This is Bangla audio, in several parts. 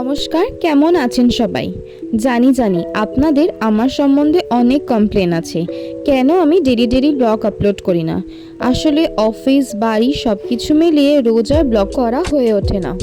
নমস্কার, কেমন আছেন সবাই? জানি জানি, আপনাদের আমার সম্বন্ধে অনেক কমপ্লেন আছে। কেন আমি ডেলি ডেলি ব্লগ আপলোড করি না? আসলে অফিস বাড়ি সব কিছু মিলিয়ে রোজ আর ব্লগ করা হয়ে ওঠে না।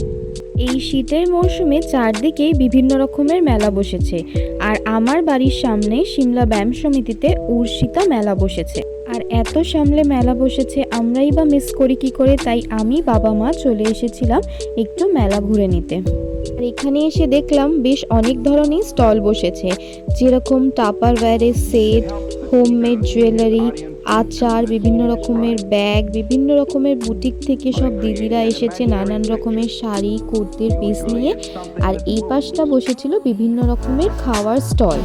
এই শীতের মরশুমে চারদিকে বিভিন্ন রকমের মেলা বসেছে। আর আমার বাড়ির সামনে সিমলা ব্যায়াম সমিতিতে উর্ষিতা মেলা বসেছে। আর এত সামলে মেলা বসেছে, আমরাই বা মিস করি কি করে? তাই আমি বাবা মা চলে এসেছিলাম একটু মেলা ঘুরে নিতে। আর এখানে এসে দেখলাম বেশ অনেক ধরনের স্টল বসেছে। যেরকম টাপার ওয়্যারের সেট, হোমমেড জুয়েলারি, আচার, বিভিন্ন রকমের ব্যাগ, বিভিন্ন রকমের বুটিক থেকে সব দিদিরা এসেছে নানান রকমের শাড়ি, কুর্তির পিস নিয়ে। আর এই পাশটা বসেছিল বিভিন্ন রকমের খাওয়ার স্টল।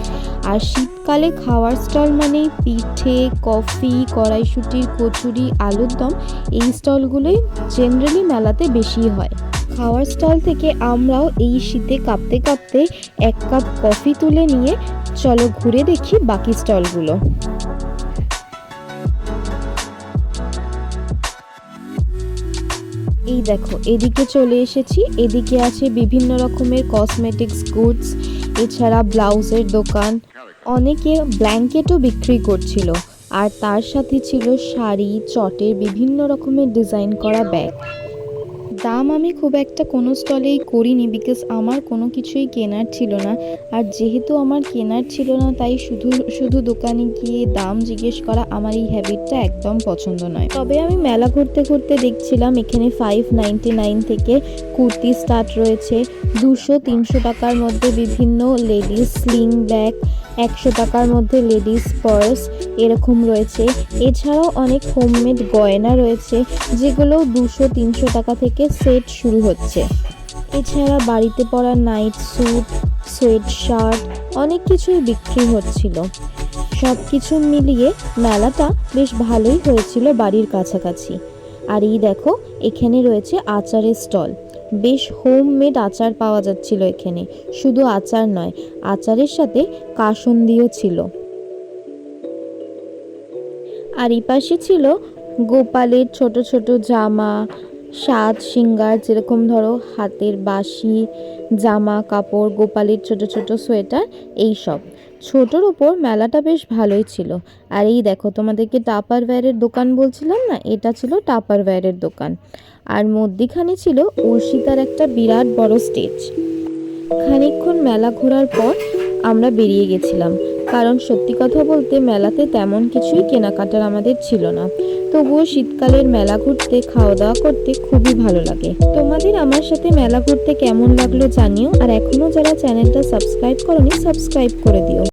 আর শীতকালে খাওয়ার স্টল মানেই পিঠে, কফি, কড়াইশুটির কচুরি, আলুর দম, এই স্টলগুলোই জেনারেলি মেলাতে বেশি হয়। খাওয়ার স্টল থেকে আমরাও এই শীতে কাঁপতে কাঁপতে এক কাপ কফি তুলে নিয়ে চলো ঘুরে দেখি বাকি স্টলগুলো। এই দেখো, এদিকে চলে এসেছি, এদিকে আছে বিভিন্ন রকমের কসমেটিক্স গুডস এছাড়া ব্লাউজের দোকান। অনেকে ব্ল্যাঙ্কেটও বিক্রি করছিল, আর তার সাথে ছিল শাড়ি, চটের বিভিন্ন রকমের ডিজাইন করা ব্যাগ দাম আমি খুব একটা কোনো স্টলেই করিনি বিকজ আমার কোনো কিছুই কেনার ছিল না। আর যেহেতু আমার কেনার ছিল না, তাই শুধু শুধু দোকানে গিয়ে দাম জিজ্ঞেস করা আমার এই হ্যাবিটটা একদম পছন্দ নয়। তবে আমি মেলা ঘুরতে ঘুরতে দেখছিলাম, এখানে ফাইভ নাইনটি নাইন থেকে কুর্তি স্টার্ট রয়েছে। দুশো, তিনশো টাকার মধ্যে বিভিন্ন লেডিস স্লিং ব্যাগ একশো টাকার মধ্যে লেডিস পার্স এরকম রয়েছে। এছাড়াও অনেক হোমমেড গয়না রয়েছে, যেগুলো দুশো, তিনশো টাকা থেকে সেট শুরু হচ্ছে। এছাড়া বাড়িতে পরা নাইট স্যুট সোয়েট শার্ট অনেক কিছুই বিক্রি হচ্ছিল। সব কিছু মিলিয়ে মেলাটা বেশ ভালোই হয়েছিল বাড়ির কাছাকাছি। আর এই দেখো, এখানে রয়েছে আচারের স্টল। বেশ হোমমেড আচার পাওয়া যাচ্ছিল এখানে। শুধু আচার নয়, আচারের সাথে কাসন্দিও ছিল। আর এই পাশে ছিল গোপালের ছোট ছোট জামা সাজ, সিঙ্গার, যেরকম ধরো হাতের বাঁশি, জামা, কাপড়, গোপালের ছোট ছোট সোয়েটার, এই সব। ছোটোর ওপর মেলাটা বেশ ভালোই ছিল। আর এই দেখো, তোমাদেরকে টাপার ওয়্যারের দোকান বলছিলাম না? এটা ছিল টাপার ওয়্যারের দোকান। আর মধ্যিখানে ছিল অর্ষিতার একটা বিরাট বড় স্টেজ। খানিকক্ষণ মেলা ঘোরার পর আমরা বেরিয়ে গেছিলাম। কারণ সত্যি কথা বলতে মেলাতে তেমন কিছুই কেনাকাটার আমাদের ছিল না। তবুও শীতকালের মেলা ঘুরতে খাওয়া দাওয়া করতে খুবই ভালো লাগে। তোমাদের আমার সাথে মেলা ঘুরতে কেমন লাগল জানিও, আর এখনও যারা চ্যানেলটা সাবস্ক্রাইব করনি, সাবস্ক্রাইব করে দিও।